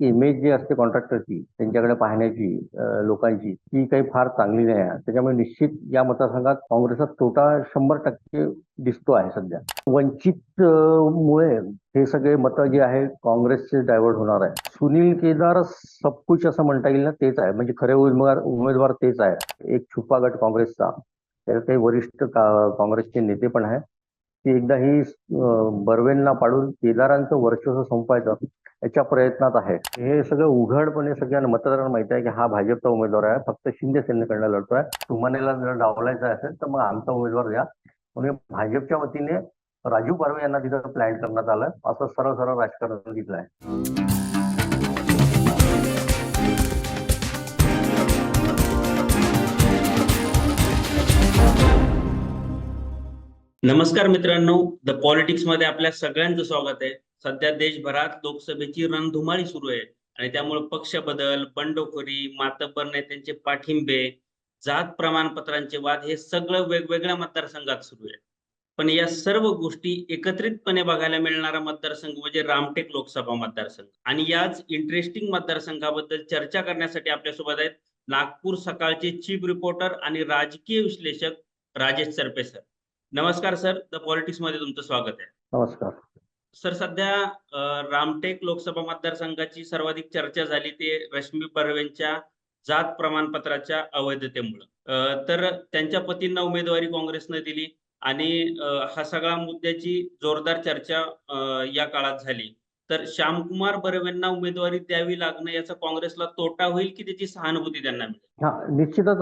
Image जी असते कॉन्ट्रॅक्टरची त्यांच्याकडे पाहण्याची लोकांची ती काही फार चांगली नाही आहे. त्याच्यामुळे निश्चित या मतदारसंघात काँग्रेसचा तोटा शंभर टक्के दिसतो आहे सध्या. वंचित मुळे हे सगळे मतं जे आहे काँग्रेसचे डायव्हर्ट होणार आहे. सुनील केदार सबकुच असं म्हणता येईल ना तेच आहे. म्हणजे खरे उमेदवार उमेदवार तेच आहे. एक छुपा गट काँग्रेसचा. त्यात काही वरिष्ठ काँग्रेसचे नेते पण आहे की एकदा ही बर्वेलना पाडून केदारांचं वर्चस्व संपायचं याच्या प्रयत्नात आहे. हे सगळं उघडपणे सगळ्या मतदारांना माहिती आहे की हा भाजपचा उमेदवार आहे. फक्त शिंदे सेनेकडनं लढतोय तुम्हाला जर डावलायचा असेल तर मग आमचा उमेदवार द्या. म्हणून भाजपच्या वतीने राजू बर्वे यांना तिथं प्लॅन करण्यात आलं. असं सरळ सरळ राजकारण दिलं आहे. नमस्कार मित्रांनो द पॉलिटिक्समध्ये आपल्या सगळ्यांचं स्वागत आहे. सध्या देशभरात लोकसभेची रणधुमाळी सुरू आहे आणि त्यामुळे पक्ष बदल बंडखोरी मातबर नेत्यांचे पाठिंबे जात प्रमाणपत्रांचे वाद हे सगळं वेगवेगळ्या मतदारसंघात सुरू आहे. पण या सर्व गोष्टी एकत्रितपणे बघायला मिळणारा मतदारसंघ म्हणजे रामटेक लोकसभा मतदारसंघ. आणि याच इंटरेस्टिंग मतदारसंघाबद्दल चर्चा करण्यासाठी आपल्यासोबत आहेत नागपूर सकाळचे चीफ रिपोर्टर आणि राजकीय विश्लेषक राजेश सरपे सर नमस्कार सर द पॉलिटिक्समध्ये तुमचं स्वागत आहे. नमस्कार. सर सध्या रामटेक लोकसभा मतदारसंघाची सर्वाधिक चर्चा झाली ते रश्मी बर्वेंच्या जात प्रमाणपत्राच्या अवैधतेमुळे. तर त्यांच्या पतींना उमेदवारी काँग्रेसने दिली आणि हा सगळा मुद्द्याची जोरदार चर्चा या काळात झाली. तर श्यामकुमार बर्वेंना उमेदवारी द्यावी लागणं याचा काँग्रेसला तोटा होईल की त्याची सहानुभूती त्यांना मिळेल? हा निश्चितच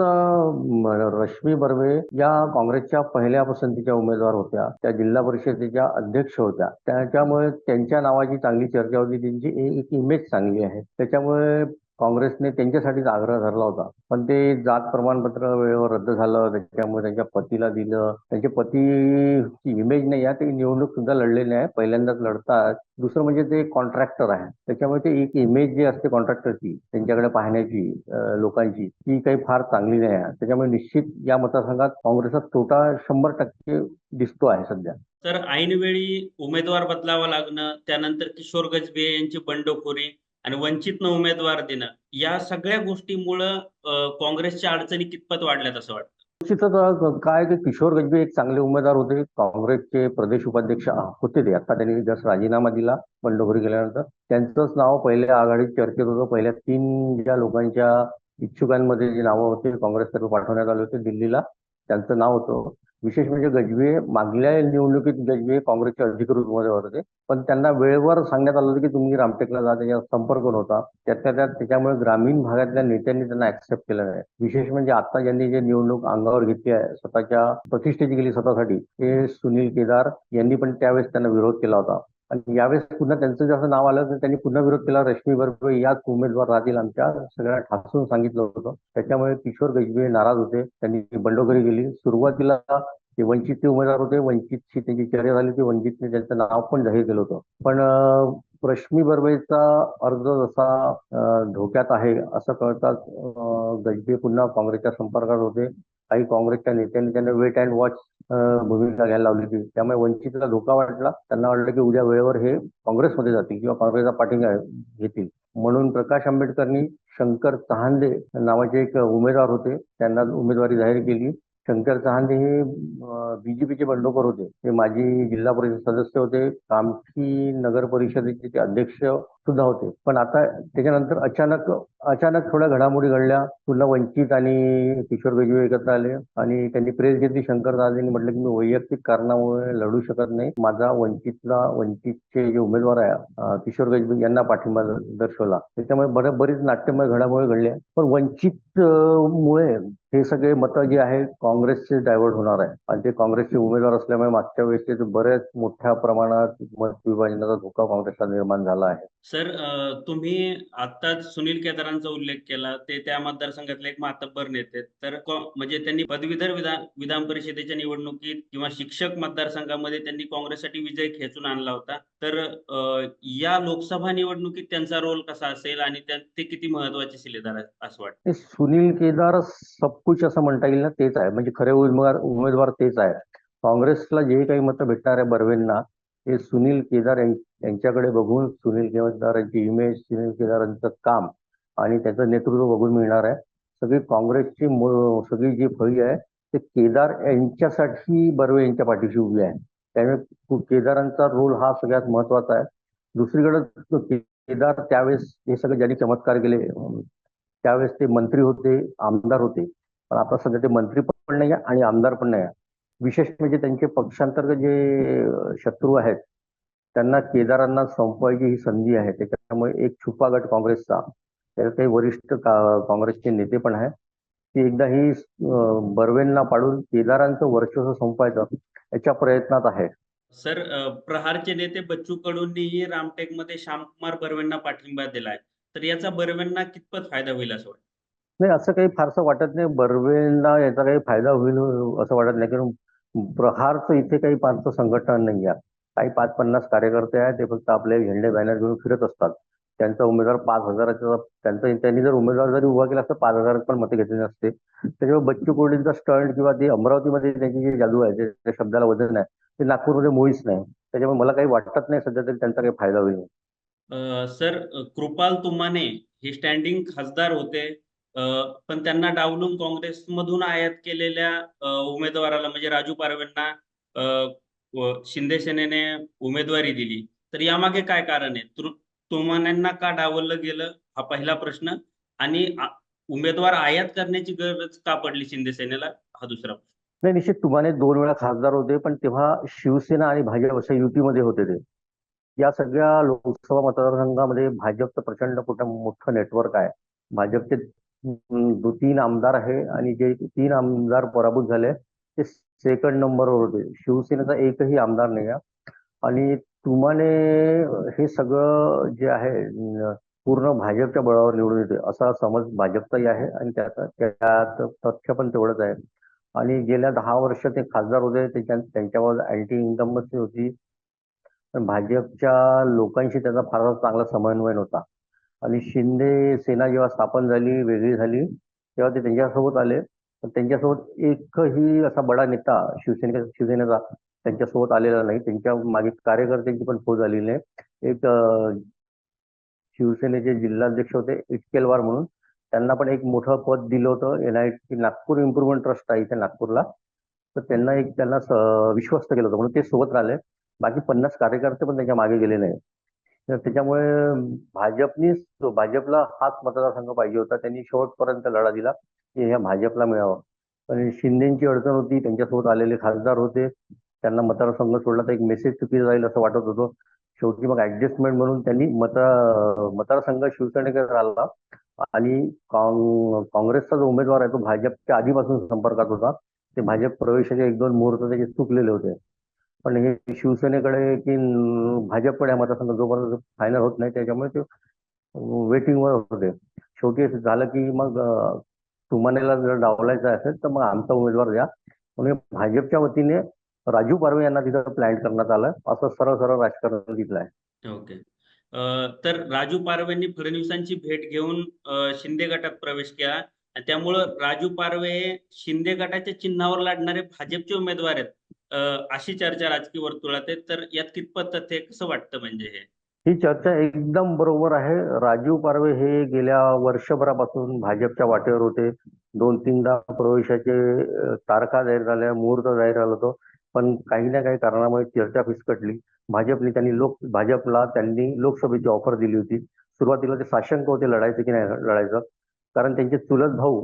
रश्मी बर्वे या काँग्रेसच्या पहिल्या पसंतीच्या उमेदवार होत्या त्या जिल्हा परिषदेच्या अध्यक्ष होत्या. त्याच्यामुळे त्यांच्या नावाची चांगली चर्चा होती त्यांची एक इमेज चांगली आहे. त्याच्यामुळे काँग्रेसने त्यांच्यासाठीच आग्रह धरला होता. पण ते जात प्रमाणपत्र वेळेवर रद्द झालं. त्याच्यामुळे त्यांच्या पतीला दिलं. त्यांचे पतीची इमेज नाही आहे. ते निवडणूक सुद्धा लढलेले आहे. पहिल्यांदाच लढतात. दुसरं म्हणजे ते कॉन्ट्रॅक्टर आहे. त्याच्यामुळे ते एक इमेज जी असते कॉन्ट्रॅक्टरची त्यांच्याकडे पाहण्याची लोकांची ती काही फार चांगली नाही आहे. त्याच्यामुळे निश्चित या मतदारसंघात काँग्रेसचा तोटा शंभर टक्के दिसतो आहे सध्या. तर ऐनवेळी उमेदवार बदलावा लागणं त्यानंतर किशोर गजबे यांची बंडखोरी आणि वंचितनं उमेदवार देणं या सगळ्या गोष्टीमुळं काँग्रेसच्या अडचणी कितपत वाढल्यात असं वाटतं? काय की किशोर गजबे एक चांगले उमेदवार होते. काँग्रेसचे प्रदेश उपाध्यक्ष होते ते. आता त्यांनी जस्ट राजीनामा दिला बंडखोरी केल्यानंतर. त्यांचंच नाव पहिल्या आघाडीत चर्चेत होतं. पहिल्या तीन ज्या लोकांच्या इच्छुकांमध्ये जी नावं होती काँग्रेसतर्फे पाठवण्यात आले होते दिल्लीला. त्यांचं नाव होतं. विशेष म्हणजे गजबे मागल्या निवडणुकीत गजबे काँग्रेसचे अधिकृत उमेदवार होते पण त्यांना वेळेवर सांगण्यात आलं होतं की तुम्ही रामटेकला जा त्याच्यावर संपर्क नव्हता. त्यातल्या त्यात त्याच्यामुळे ग्रामीण भागातल्या नेत्यांनी त्यांना ऍक्सेप्ट केलं नाही. विशेष म्हणजे आता ज्यांनी जे निवडणूक अंगावर घेतली आहे स्वतःच्या प्रतिष्ठेची गेली स्वतःसाठी ते सुनील केदार यांनी पण त्यावेळेस त्यांना विरोध केला होता. आणि यावेळेस पुन्हा त्यांचं जसं नाव आलं तर त्यांनी पुन्हा विरोध केला. रश्मी बर्वे याच उमेदवार राहतील आमच्या. सगळ्यांना ठासून सांगितलं होतं. त्याच्यामुळे किशोर गजबे नाराज होते. त्यांनी बंडखोरी केली. सुरुवातीला ते वंचितचे उमेदवार होते. वंचितची त्यांची चर्चा झाली होती. वंचितने त्यांचं नाव पण जाहीर केलं होतं. पण रश्मी बर्वेचा अर्ज जसा धोक्यात आहे असं कळताच गजबे पुन्हा काँग्रेसच्या संपर्कात होते. काही काँग्रेसच्या नेत्यांनी त्यांना वेट अँड वॉच भूमिका घ्यायला लावली होती. त्यामुळे वंचितला धोका वाटला. त्यांना वाटलं की उद्या वेळेवर हे काँग्रेसमध्ये जातील किंवा काँग्रेसचा पाठिंबा घेतील. म्हणून प्रकाश आंबेडकरनी शंकर चहांदे नावाचे एक उमेदवार होते. त्यांना उमेदवारी जाहीर केली. शंकर चहांदे हे बीजेपीचे बंडखोर होते. ते माजी जिल्हा परिषद सदस्य होते. कामठी नगर परिषदेचे ते अध्यक्ष सुद्धा होते. पण आता त्याच्यानंतर अचानक अचानक थोड्या घडामोडी घडल्या. पुन्हा वंचित आणि किशोर गजबे एकत्र आले आणि त्यांनी प्रेस घेतली. शंकर दादांनी म्हटलं की मी वैयक्तिक कारणामुळे लढू शकत नाही. माझा वंचितला वंचितचे जे उमेदवार आहे किशोर गजबे यांना पाठिंबा दर्शवला. त्याच्यामुळे बऱ्या बरीच नाट्यमय घडामोडी घडल्या. पण वंचित मुळे हे सगळे मतं जे आहे काँग्रेसचे डायव्हर्ट होणार आहे. आणि ते काँग्रेसचे उमेदवार असल्यामुळे मागच्या वेळेस ते बऱ्याच मोठ्या प्रमाणात मत विभाजनाचा धोका काँग्रेसला निर्माण झाला आहे. सर तुम्ही आताच सुनील केदारांचा उल्लेख केला ते त्या मतदारसंघातले एक मातब्बर नेते तर म्हणजे त्यांनी पदवीधर विधान विधान परिषदेच्या निवडणुकीत किंवा शिक्षक मतदारसंघामध्ये त्यांनी काँग्रेससाठी विजय खेचून आणला होता. तर या लोकसभा निवडणुकीत त्यांचा रोल कसा असेल आणि ते किती महत्त्वाचे शिलेदार असं वाटतं? सुनील केदार सबकुच असं म्हणता येईल ना तेच आहे. म्हणजे खरे उमेदवार उमेदवार तेच आहे. काँग्रेसला जे काही मतं भेटणार आहे बर्वेंना हे सुनील केदार यांच्याकडे बघून सुनील केदार यांची इमेज सुनील केदारांचं काम आणि त्याचं नेतृत्व बघून मिळणार आहे. सगळी काँग्रेसची सगळी जी फळी आहे ते केदार यांच्यासाठी बर्वे यांच्या पाठीशी उभी आहे. त्यामुळे केदारांचा रोल हा सगळ्यात महत्त्वाचा आहे. दुसरीकडे केदार त्यावेळेस हे सगळे ज्यांनी चमत्कार केले त्यावेळेस ते मंत्री होते आमदार होते. पण आता सध्या ते मंत्री पण नाही आहे आणि आमदार पण नाही आहे. विशेष म्हणजे त्यांचे पक्षांतर्गत जे शत्रू आहेत त्यांना केदारांना संपवायची ही संधी आहे. त्याच्यामुळे एक छुपा गट काँग्रेसचा त्यात काही वरिष्ठ का- काँग्रेसचे नेते पण आहेत ते एकदा ही बर्वेंना पाडून केदारांचं वर्चस्व संपवायचं याच्या प्रयत्नात आहे सर प्रहारचे नेते बच्चू कडूंनीही रामटेकमध्ये श्यामकुमार बर्वेंना पाठिंबा दिलाय. तर याचा बर्वेंना कितपत फायदा होईल असं वाटतं? नाही असं काही फारसं वाटत नाही. बर्वेंना याचा काही फायदा होईल असं वाटत नाही. कारण प्रहारचं इथे काही फारसं संघटना नाही आहे काही पाच पन्नास कार्यकर्ते आहेत ते फक्त आपले झेंडे बॅनर घेऊन फिरत असतात. त्यांचा उमेदवार पाच हजाराचा त्यांचा त्यांनी जर उमेदवार जरी उभा केला असता पाच हजारात पण मतं घेतली नसते. त्याच्यामुळे बच्चू कोडींचा स्टंट किंवा ते अमरावतीमध्ये त्यांची जी जादू आहे जे त्या शब्दाला वजन आहे ते नागपूरमध्ये मुळीच नाही. त्याच्यामुळे मला काही वाटत नाही सध्या तरी त्यांचा काही फायदा होईल. सर कृपाल तुमाने हे स्टँडिंग खासदार होते. पण त्यांना डावलून काँग्रेसमधून आयात केलेल्या उमेदवाराला म्हणजे राजू पारवेंना शिंदे सेनेने उमेदवारी दिली. तर यामागे काय कारण आहे? तोमान्यांना का डावललं गेलं? हा पहिला प्रश्न. आणि उमेदवार आयात करण्याची गरज का पडली शिंदे सेनेला? हा दुसरा प्रश्न. नाही निश्चित तुम्हाला दोन वेळा खासदार होते पण तेव्हा शिवसेना आणि भाजप अशा युतीमध्ये होते ते. या सगळ्या लोकसभा मतदारसंघामध्ये भाजपचं प्रचंड कुठं मोठं नेटवर्क आहे. भाजपचे दो तीन आमदार आहे आणि जे तीन आमदार पराभूत झाले ते सेकंड नंबरवर होते. शिवसेनेचा एकही आमदार नाही आहे. आणि तुम्हाने हे सगळं जे आहे पूर्ण भाजपच्या बळावर निवडून येते असा समज भाजपचाही आहे आणि त्याचा त्यात तथ्य पण तेवढंच आहे. आणि गेल्या दहा वर्ष ते खासदार होते त्याच्या त्यांच्यावर अँटी इन्कम्बन्सी होती. पण भाजपच्या लोकांशी त्याचा फार चांगला समन्वय नव्हता. आणि शिंदे सेना जेव्हा स्थापन झाली वेगळी झाली तेव्हा ते त्यांच्यासोबत आले. पण त्यांच्यासोबत एकही असा बडा नेता शिवसेने शिवसेनेचा त्यांच्यासोबत आलेला नाही. त्यांच्या मागे कार्यकर्त्यांची पण फौज आलेली नाही एक शिवसेनेचे जिल्हाध्यक्ष होते इटकेलवार म्हणून. त्यांना पण एक मोठं पद दिलं होतं. N I T Nagpur improvement trust आहे इथे नागपूरला. तर त्यांना एक त्यांना विश्वस्त केलं होतं. म्हणून ते सोबत राहिले. बाकी पन्नास कार्यकर्ते पण त्यांच्या मागे गेले नाही. तर त्याच्यामुळे भाजपनी भाजपला हाच मतदारसंघ पाहिजे होता. त्यांनी शेवटपर्यंत लढा दिला की ह्या भाजपला मिळावं. पण शिंदेची अडचण होती. त्यांच्यासोबत आलेले खासदार होते. त्यांना मतदारसंघ सोडला तर एक मेसेज चुकीचा जाईल असं वाटत होतं. शेवटी मग ऍडजस्टमेंट म्हणून त्यांनी मत मतदारसंघ शिवसेनेकडे आला. आणि काँग्रेसचा जो उमेदवार आहे तो भाजपच्या आधीपासून संपर्कात होता. ते भाजप प्रवेशाचे एक दोन मुहूर्त त्याचे चुकलेले होते. पण हे शिवसेनेकडे की भाजपकडे हा मतदारसंघ जोपर्यंत फायनल होत नाही त्याच्यामुळे ते वेटिंगवर होते. शेवटी असं झालं की मग अं, तुमानेला जर डावलायचं असेल तर मग आमचा उमेदवार द्या. म्हणून भाजपच्या वतीने राजू पारवे यांना तिथं प्लॅन करण्यात आलं. असं सरळ सरळ राजकारण तिथलं आहे. ओके तर राजू पारवेंनी फडणवीसांची भेट घेऊन शिंदे गटात प्रवेश केला. आणि त्यामुळं राजू पारवे हे शिंदे गटाच्या चिन्हावर लढणारे भाजपचे उमेदवार आहेत. अशी चर्चा राजकीय वर्तुळात आहे. तर यात कितपत तथ्य आहे? कसं वाटतं म्हणजे हे? ही चर्चा एकदम बरोबर आहे. राजीव पारवे हे गेल्या वर्षभरापासून भाजपच्या वाटेवर होते. दोन तीनदा प्रवेशाचे तारखा जाहीर झाल्या मुहूर्त जाहीर झालं होतं. पण काही ना काही कारणामुळे चर्चा फिसकटली. भाजपने त्यांनी लोक भाजपला त्यांनी लोकसभेची ऑफर दिली होती. सुरुवातीला ते साशंक होते लढायचं की नाही लढायचं. कारण त्यांचे चुलत भाऊ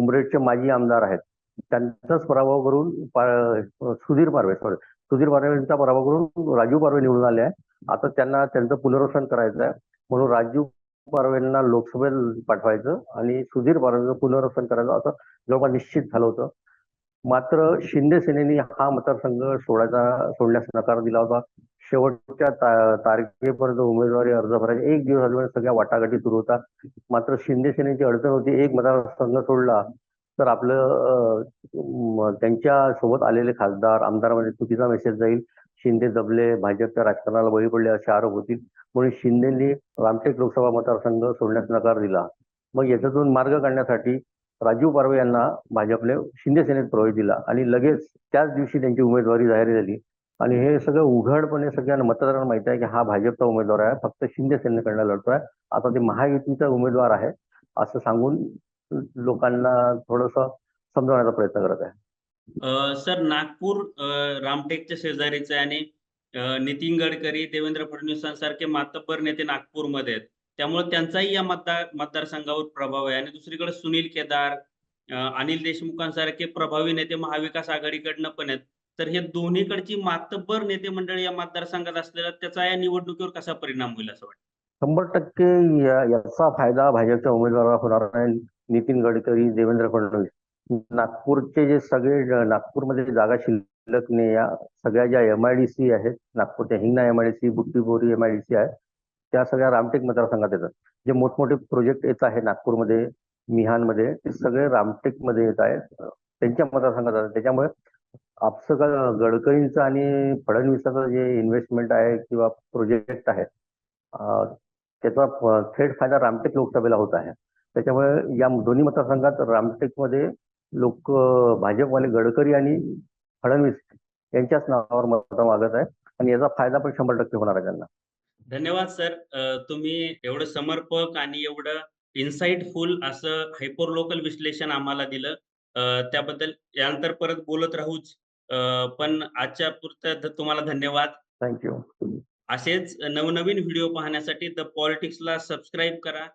उमरेडचे माजी आमदार आहेत. त्यांचाच पराभव करून सुधीर पारवे सॉरी सुधीर पारवेंचा पराभव करून राजू पारवे निवडून आले आहे आता त्यांना त्यांचं पुनर्वसन करायचं आहे. म्हणून राजू पारवेंना लोकसभेत पाठवायचं आणि सुधीर पारवेंचं पुनर्वसन करायचं असं जवळपास निश्चित झालं होतं. मात्र शिंदे सेनेने हा मतदारसंघ सोडायचा सोडण्यास नकार दिला होता. शेवटच्या तारखेपर्यंत उमेदवारी अर्ज भरायचे एक दिवस आधी सगळ्या वाटाघाटी सुरू होता. मात्र शिंदे सेनेची अडचण होती एक मतदारसंघ सोडला तर आपलं त्यांच्यासोबत आलेले खासदार आमदारामध्ये चुकीचा मेसेज जाईल. शिंदे दबले भाजपच्या राजकारणाला बळी पडले असे आरोप होतील. म्हणून शिंदेनी रामटेक लोकसभा मतदारसंघ सोडण्यास नकार दिला. मग याच्यातून मार्ग काढण्यासाठी राजीव पारवे यांना भाजपने शिंदे सेनेत प्रवेश दिला आणि लगेच त्याच दिवशी त्यांची उमेदवारी जाहीर झाली. आणि हे सगळं उघडपणे सगळ्यांना मतदारांना माहिती आहे की हा भाजपचा उमेदवार आहे फक्त शिंदे सेनेकडनं लढतोय. आता ते महायुतीचा उमेदवार आहे असं सांगून लोकांना थोडस समजवण्याचा प्रयत्न करत आहे. सर नागपूर रामटेकच्या शेजारीचं आहे आणि नितीन गडकरी देवेंद्र फडणवीसांसारखे मातब्बर नेते नागपूरमध्ये आहेत. त्यामुळे त्यांचाही या मतदार मतदारसंघावर प्रभाव आहे. आणि दुसरीकडे सुनील केदार अनिल देशमुखांसारखे प्रभावी नेते महाविकास आघाडीकडनं पण आहेत. तर हे दोन्हीकडची मातब्बर नेते मंडळी या मतदारसंघात असलेला त्याचा या निवडणुकीवर कसा परिणाम होईल असं वाटतं? शंभर टक्के याचा फायदा भाजपच्या उमेदवाराला होणार नाही. नितीन गडकरी देवेंद्र फडणवीस. नागपूरचे जे सगळे नागपूरमध्ये जागा शिल्लक या सगळ्या ज्या एम आय डी सी आहेत नागपूरच्या Hingna M I D C Butibori M I D C आहेत त्या सगळ्या रामटेक मतदारसंघात येतात. जे मोठमोठे प्रोजेक्ट येत आहे नागपूरमध्ये मिहानमध्ये ते सगळे रामटेकमध्ये येत आहेत. त्यांच्या मतदारसंघात जातात त्याच्यामुळे आपलं गडकरींचं आणि फडणवीसाचं जे इन्व्हेस्टमेंट आहे किंवा प्रोजेक्ट आहे त्याचा थेट फायदा रामटेक लोकसभेला होत आहे. त्याच्यामुळे या दोन्ही मतदारसंघात रामटेकमध्ये लोक भाजपवाले गडकरी आणि फडणवीस यांच्याच नावावर मतं मागत आहे आणि याचा फायदा पण शंभर टक्के होणार आहे त्यांना. धन्यवाद सर. तुम्ही एवढं समर्पक आणि एवढं इन्साइटफुल असं हायपर लोकल विश्लेषण आम्हाला दिलं. त्याबद्दल यानंतर परत बोलत राहूच. पण आजच्या पुरतं तुम्हाला धन्यवाद. थँक्यू असेच नवनवीन व्हिडिओ पाहण्यासाठी द पॉलिटिक्सला सबस्क्राईब करा.